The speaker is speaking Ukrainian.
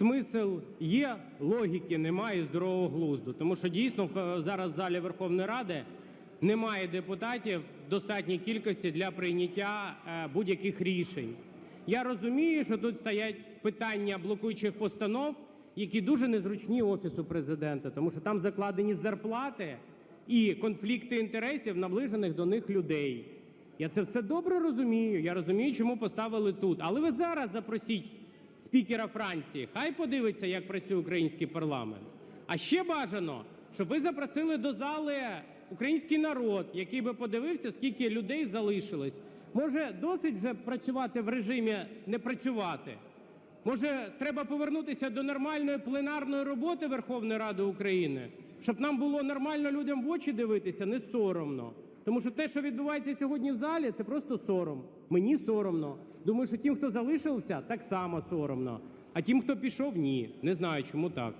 смисл є, логіки немає, здорового глузду. Тому що дійсно е, зараз в залі Верховної Ради немає депутатів в достатній кількості для прийняття е, будь-яких рішень. Я розумію, що тут стоять питання блокуючих постанов, які дуже незручні Офісу президента, тому що там закладені зарплати і конфлікти інтересів наближених до них людей. Я це все добре розумію. Я розумію, чому поставили тут. Але ви зараз запросіть спікера Франції. Хай подивиться, як працює український парламент. А ще бажано, щоб ви запросили до зали український народ, який би подивився, скільки людей залишилось. Може, досить вже працювати в режимі не працювати. Може, треба повернутися до нормальної пленарної роботи Верховної Ради України, щоб нам було нормально людям в очі дивитися, не соромно. Тому що те, що відбувається сьогодні в залі, це просто сором. Мені соромно. Думаю, що тим, хто залишився, так само соромно. А тим, хто пішов, ні. Не знаю, чому так.